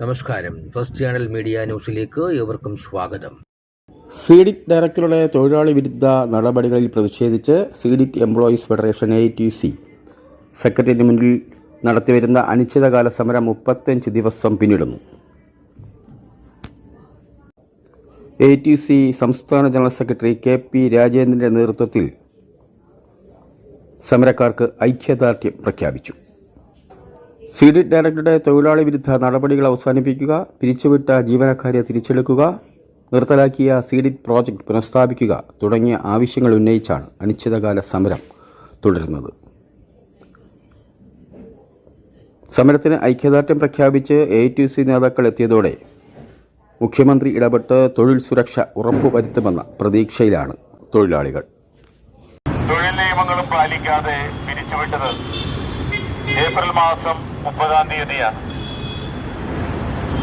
നമസ്കാരം. First channel media ന്യൂസിലേക്ക് ഏവർക്കും സ്വാഗതം. സീഡിക് ഡയറക്ടറുടെ തൊഴിലാളി വിരുദ്ധ നടപടികളിൽ പ്രതിഷേധിച്ച് സീഡിക് employees federation A T C. സെക്രട്ടറിയേറ്റിന് മുന്നിൽ നടത്തിവരുന്ന അനിശ്ചിതകാല സമരം മുപ്പത്തഞ്ച് ദിവസം പിന്നിടുന്നു. എ ടി സി സംസ്ഥാന ജനറൽ സെക്രട്ടറി കെ പി രാജേന്ദ്രന്റെ നേതൃത്വത്തിൽ സമരക്കാർക്ക് ഐക്യദാർഢ്യം പ്രഖ്യാപിച്ചു. സീഡിക് ഡയറക്ടറുടെ തൊഴിലാളി വിരുദ്ധ നടപടികൾ അവസാനിപ്പിക്കുക പിരിച്ചുവിട്ട ജീവനക്കാരെ തിരിച്ചെടുക്കുക നിർത്തലാക്കിയ സീഡിറ്റ് പ്രോജക്റ്റ് പുനഃസ്ഥാപിക്കുക തുടങ്ങിയ ആവശ്യങ്ങൾ ഉന്നയിച്ചാണ് അനിശ്ചിതകാല സമരം തുടരുന്നത്. സമരത്തിന് ഐക്യദാർഢ്യം പ്രഖ്യാപിച്ച് എ ടി സി നേതാക്കൾ എത്തിയതോടെ മുഖ്യമന്ത്രി ഇടപെട്ട് തൊഴിൽ സുരക്ഷ ഉറപ്പുവരുത്തുമെന്ന പ്രതീക്ഷയിലാണ് തൊഴിലാളികൾ. തൊഴിൽ നിയമങ്ങളും പാലിക്കാതെ പിരിച്ചുവിട്ടത് ഏപ്രിൽ മാസം മുപ്പതാം തീയതിയാണ്.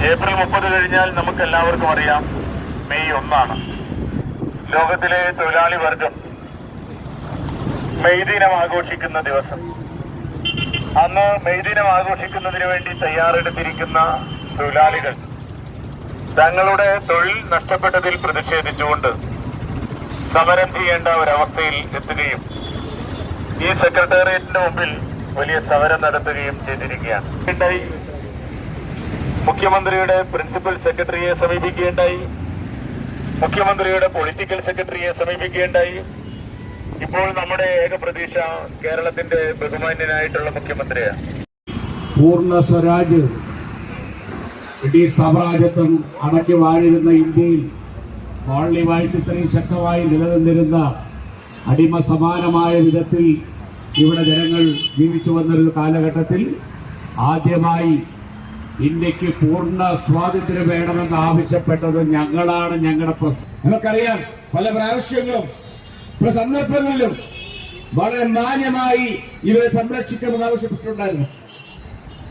ഏപ്രിൽ മുപ്പത് കഴിഞ്ഞാൽ നമുക്ക് എല്ലാവർക്കും അറിയാം മെയ് ഒന്നാണ്. ലോകത്തിലെ തൊഴിലാളി വർഗം മെയ് ദിനം ആഘോഷിക്കുന്ന ദിവസം. അന്ന് മെയ് ദിനം ആഘോഷിക്കുന്നതിന് വേണ്ടി തയ്യാറെടുത്തിരിക്കുന്ന തൊഴിലാളികൾ തങ്ങളുടെ തൊഴിൽ നഷ്ടപ്പെട്ടതിൽ പ്രതിഷേധിച്ചുകൊണ്ട് സമരം ചെയ്യേണ്ട ഒരവസ്ഥയിൽ എത്തുകയും ഈ സെക്രട്ടേറിയറ്റിന്റെ മുമ്പിൽ വലിയ സമരം നടത്തുകയും ചെയ്തിരിക്കുകയാണ്. മുഖ്യമന്ത്രിയുടെ പ്രിൻസിപ്പൽ സെക്രട്ടറിയെ സമീപിക്കുകയുണ്ടായി. മുഖ്യമന്ത്രിയുടെ പൊളിറ്റിക്കൽ സെക്രട്ടറിയെ സമീപിക്കുകയുണ്ടായി. ഇപ്പോൾ നമ്മുടെ ഏക പ്രതീക്ഷ കേരളത്തിന്റെ ബഹുമാന്യനായിട്ടുള്ള മുഖ്യമന്ത്രിയാണ്. പൂർണ സ്വരാജ് ബ്രിട്ടീഷ് സാമ്രാജ്യത്വം അടക്കി വാഴിരുന്ന ഇന്ത്യയിൽ കോളനി വാഴ്ച ഇത്രയും ശക്തമായി നിലനിന്നിരുന്ന അടിമ സമാനമായ വിധത്തിൽ ഇവിടെ ജനങ്ങൾ ജീവിച്ചു വന്നൊരു കാലഘട്ടത്തിൽ ആദ്യമായി ഇന്ത്യയ്ക്ക് പൂർണ സ്വാതന്ത്ര്യം വേണമെന്ന് ആവശ്യപ്പെട്ടത് ഞങ്ങളാണ് ഞങ്ങളുടെ പ്രശ്നം നമുക്കറിയാം പല പ്രാവശ്യങ്ങളും പല സന്ദർഭങ്ങളിലും വളരെ മാന്യമായി ഇവരെ സംരക്ഷിക്കണമെന്ന് ആവശ്യപ്പെട്ടിട്ടുണ്ടായിരുന്നു.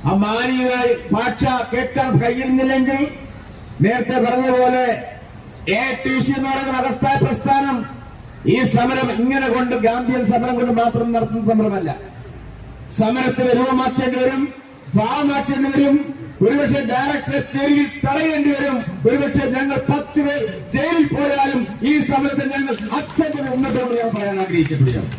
ആ മാന്യമായി ഭാഷ കേൾക്കാൻ കഴിയുന്നില്ലെങ്കിൽ നേരത്തെ പറഞ്ഞതുപോലെ എ ടി സി എന്ന് പറയുന്ന വ്യവസ്ഥായ പ്രസ്ഥാനം ഈ സമരം ഇങ്ങനെ കൊണ്ട് ഗാന്ധിയൻ സമരം കൊണ്ട് മാത്രം നടത്തുന്ന സമരമല്ല. സമരത്തിന് രൂപം മാറ്റേണ്ടി വരും ഭാവം മാറ്റേണ്ടി വരും. ഒരുപക്ഷെ ഡയറക്ടറെ തെരുവിൽ തടയേണ്ടി വരും. ഒരുപക്ഷെ ഞങ്ങൾ പത്ത് പേർ ജയിലിൽ പോയാലും ഈ സമരത്തെ ഞങ്ങൾ അത്യന്തം ഉന്നതോട് ഞാൻ പറയാൻ ആഗ്രഹിക്കപ്പെടുകയാണ്.